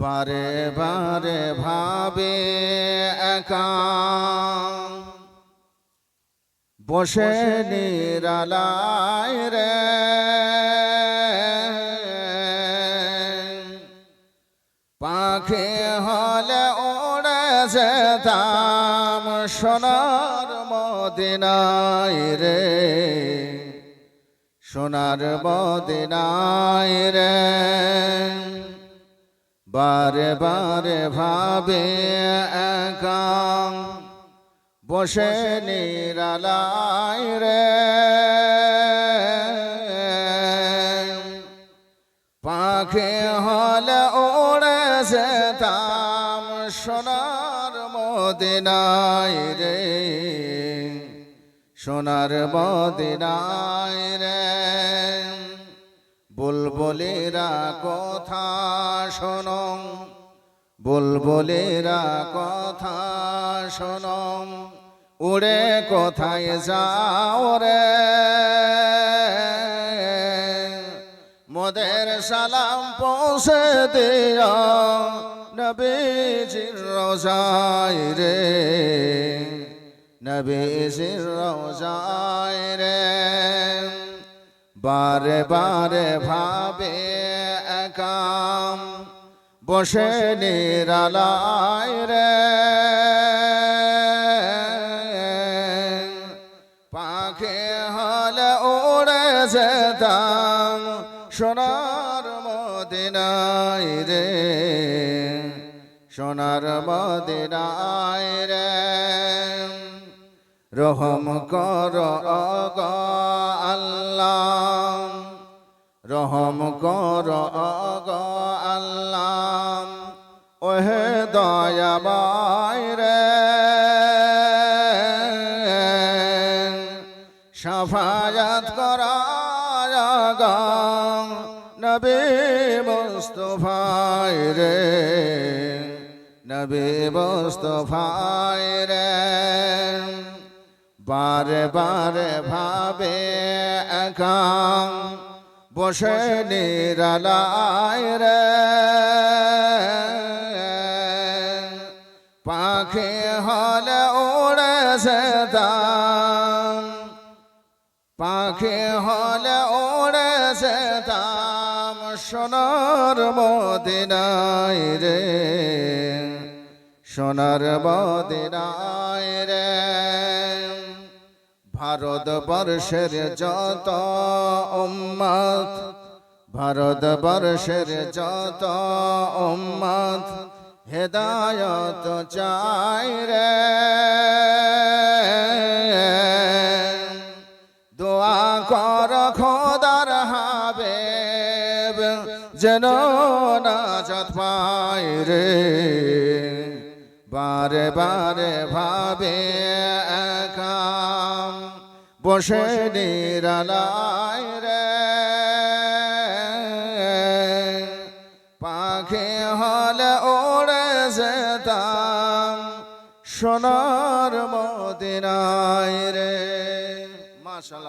বারে বারে ভাবে একা। বসে নিরালায় রে। পাখি হলে ওড়ে যেতাম সোনার মদিনায় রে। সোনার মদিনায় রে। বারে বারে ভাবে একা, বসে নিরালায় রে। পাখি হলে ওড়ে যেতাম সোনার মদিনায় রে, সোনার মদিনায় রে। বুলবুলেরা কথা শোনো। বুলবুলেরা কথা শোনো। উড়ে কোথায় যাও রে? মোদের সালাম পৌঁছে দিও রোজায় রে। নবীজির রোজায় রে। বারে বারে ভাবে একাম, বসে নিরালায় রে। পাখি হলে উড়ে যেতাম সোনার মদিনায় রে, সোনার মদিনায় রে। রহম কর আল্লাহ রহম কর আল্লাহ ওহে দয়াবাই রে। সাফায়াত করাগ নবী রে। নবী মুস্তফায় রে। বারে বারে ভাবে একাম বসে নিরালায় রে। পাখি হলে উড়ে যেতাম পাখি হলে উড়ে যেতাম সোনার মদিনায় রে, সোনার মদিনায় রে। ভারতবর্ষের যত উম্মত ভারতবর্ষের যত উম্মত, হেদায়ত চাই রে। দোয়া কর খোদার হবে যেন নাজাত পাই রে। বারে বারে ভাবে একাম। বসে নিরালায় রে। পাখি হলে ওড়ে যেতাম সোনার মদিনায় রে। মাশাল্লাহ